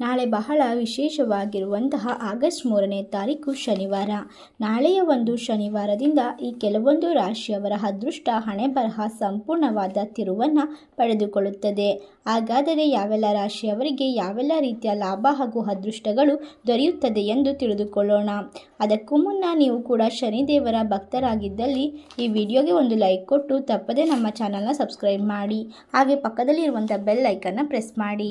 ನಾಳೆ ಬಹಳ ವಿಶೇಷವಾಗಿರುವಂತಹ ಆಗಸ್ಟ್ ಮೂರನೇ ತಾರೀಕು ಶನಿವಾರ. ನಾಳೆಯ ಒಂದು ಶನಿವಾರದಿಂದ ಈ ಕೆಲವೊಂದು ರಾಶಿಯವರ ಅದೃಷ್ಟ ಹಣೆ ಬರಹ ಸಂಪೂರ್ಣವಾದ ತಿರುವನ್ನು ಪಡೆದುಕೊಳ್ಳುತ್ತದೆ. ಹಾಗಾದರೆ ಯಾವೆಲ್ಲ ರಾಶಿಯವರಿಗೆ ಯಾವೆಲ್ಲ ರೀತಿಯ ಲಾಭ ಹಾಗೂ ಅದೃಷ್ಟಗಳು ದೊರೆಯುತ್ತದೆ ಎಂದು ತಿಳಿದುಕೊಳ್ಳೋಣ. ಅದಕ್ಕೂ ಮುನ್ನ ನೀವು ಕೂಡ ಶನಿದೇವರ ಭಕ್ತರಾಗಿದ್ದಲ್ಲಿ ಈ ವಿಡಿಯೋಗೆ ಒಂದು ಲೈಕ್ ಕೊಟ್ಟು ತಪ್ಪದೇ ನಮ್ಮ ಚಾನಲ್ನ ಸಬ್ಸ್ಕ್ರೈಬ್ ಮಾಡಿ. ಹಾಗೆ ಪಕ್ಕದಲ್ಲಿ ಇರುವಂಥ ಬೆಲ್ ಐಕನ್ನ ಪ್ರೆಸ್ ಮಾಡಿ.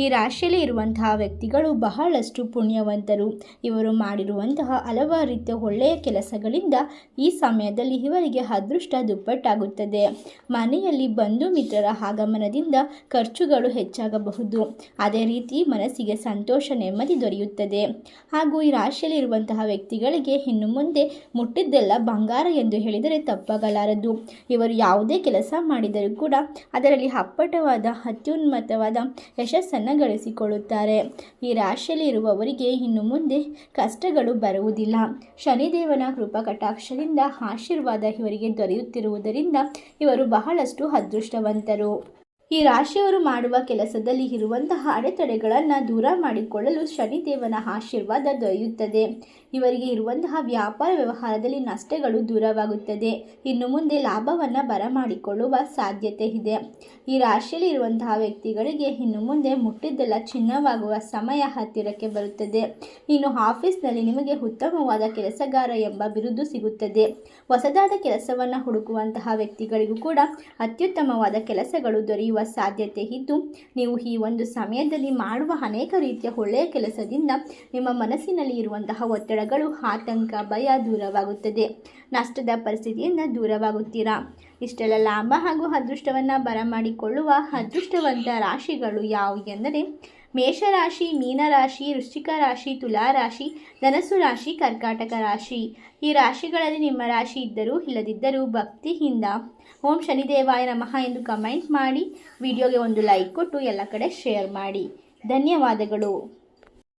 ಈ ರಾಶಿಯಲ್ಲಿ ಇರುವಂತಹ ವ್ಯಕ್ತಿಗಳು ಬಹಳಷ್ಟು ಪುಣ್ಯವಂತರು. ಇವರು ಮಾಡಿರುವಂತಹ ಹಲವಾರು ರೀತಿಯ ಒಳ್ಳೆಯ ಕೆಲಸಗಳಿಂದ ಈ ಸಮಯದಲ್ಲಿ ಇವರಿಗೆ ಅದೃಷ್ಟ ದುಪ್ಪಟ್ಟಾಗುತ್ತದೆ. ಮನೆಯಲ್ಲಿ ಬಂಧು ಮಿತ್ರರ ಆಗಮನದಿಂದ ಖರ್ಚುಗಳು ಹೆಚ್ಚಾಗಬಹುದು. ಅದೇ ರೀತಿ ಮನಸ್ಸಿಗೆ ಸಂತೋಷ ನೆಮ್ಮದಿ ದೊರೆಯುತ್ತದೆ. ಹಾಗೂ ಈ ರಾಶಿಯಲ್ಲಿ ಇರುವಂತಹ ವ್ಯಕ್ತಿಗಳಿಗೆ ಇನ್ನು ಮುಂದೆ ಮುಟ್ಟಿದ್ದೆಲ್ಲ ಬಂಗಾರ ಎಂದು ಹೇಳಿದರೆ ತಪ್ಪಾಗಲಾರದು. ಇವರು ಯಾವುದೇ ಕೆಲಸ ಮಾಡಿದರೂ ಕೂಡ ಅದರಲ್ಲಿ ಅಪ್ಪಟವಾದ, ಅತ್ಯುನ್ನತವಾದ ಯಶಸ್ಸನ್ನು ಗಳಿಸಿಕೊಳ್ಳುತ್ತಾರೆ ಈ ರಾಶಿಯಲ್ಲಿ ಇರುವವರಿಗೆ ಇನ್ನು ಮುಂದೆ ಕಷ್ಟಗಳು ಬರುವುದಿಲ್ಲ. ಶನಿದೇವನ ಕೃಪಾ ಕಟಾಕ್ಷದಿಂದ ಆಶೀರ್ವಾದ ಇವರಿಗೆ ದೊರೆಯುತ್ತಿರುವುದರಿಂದ ಇವರು ಬಹಳಷ್ಟು ಅದೃಷ್ಟವಂತರು. ಈ ರಾಶಿಯವರು ಮಾಡುವ ಕೆಲಸದಲ್ಲಿ ಇರುವಂತಹ ಅಡೆತಡೆಗಳನ್ನು ದೂರ ಮಾಡಿಕೊಳ್ಳಲು ಶನಿದೇವನ ಆಶೀರ್ವಾದ ದೊರೆಯುತ್ತದೆ. ಇವರಿಗೆ ಇರುವಂತಹ ವ್ಯಾಪಾರ ವ್ಯವಹಾರದಲ್ಲಿ ನಷ್ಟಗಳು ದೂರವಾಗುತ್ತದೆ. ಇನ್ನು ಮುಂದೆ ಲಾಭವನ್ನು ಬರಮಾಡಿಕೊಳ್ಳುವ ಸಾಧ್ಯತೆ ಇದೆ. ಈ ರಾಶಿಯಲ್ಲಿ ಇರುವಂತಹ ವ್ಯಕ್ತಿಗಳಿಗೆ ಇನ್ನು ಮುಂದೆ ಮುಟ್ಟಿದ್ದೆಲ್ಲ ಚಿನ್ನವಾಗುವ ಸಮಯ ಹತ್ತಿರಕ್ಕೆ ಬರುತ್ತದೆ. ಇನ್ನು ಆಫೀಸ್ನಲ್ಲಿ ನಿಮಗೆ ಉತ್ತಮವಾದ ಕೆಲಸಗಾರ ಎಂಬ ಬಿರುದು ಸಿಗುತ್ತದೆ. ಹೊಸದಾದ ಕೆಲಸವನ್ನು ಹುಡುಕುವಂತಹ ವ್ಯಕ್ತಿಗಳಿಗೂ ಕೂಡ ಅತ್ಯುತ್ತಮವಾದ ಕೆಲಸಗಳು ದೊರೆಯುವ ಸಾಧ್ಯತೆ ಇದ್ದು, ನೀವು ಈ ಒಂದು ಸಮಯದಲ್ಲಿ ಮಾಡುವ ಅನೇಕ ರೀತಿಯ ಒಳ್ಳೆಯ ಕೆಲಸದಿಂದ ನಿಮ್ಮ ಮನಸ್ಸಿನಲ್ಲಿ ಇರುವಂತಹ ಒತ್ತಡಗಳು, ಆತಂಕ, ಭಯ ದೂರವಾಗುತ್ತದೆ. ನಷ್ಟದ ಪರಿಸ್ಥಿತಿಯಿಂದ ದೂರವಾಗುತ್ತೀರಾ? ಇಷ್ಟೆಲ್ಲ ಲಾಭ ಹಾಗೂ ಅದೃಷ್ಟವನ್ನು ಬರಮಾಡಿಕೊಳ್ಳುವ ಅದೃಷ್ಟವಂತ ರಾಶಿಗಳು ಯಾವುವು ಎಂದರೆ ಮೇಷರಾಶಿ, ಮೀನರಾಶಿ ವೃಶ್ಚಿಕ ರಾಶಿ ತುಲಾ ರಾಶಿ ಧನಸ್ಸು ರಾಶಿ, ಕರ್ಕಾಟಕ ರಾಶಿ. ಈ ರಾಶಿಗಳಲ್ಲಿ ನಿಮ್ಮ ರಾಶಿ ಇದ್ದರೂ ಇಲ್ಲದಿದ್ದರೂ ಭಕ್ತಿಯಿಂದ ಓಂ ಶನಿದೇವಾಯ ನಮಃ ಎಂದು ಕಮೆಂಟ್ ಮಾಡಿ, ವಿಡಿಯೋಗೆ ಒಂದು ಲೈಕ್ ಕೊಟ್ಟು ಎಲ್ಲ ಕಡೆ ಶೇರ್ ಮಾಡಿ. ಧನ್ಯವಾದಗಳು.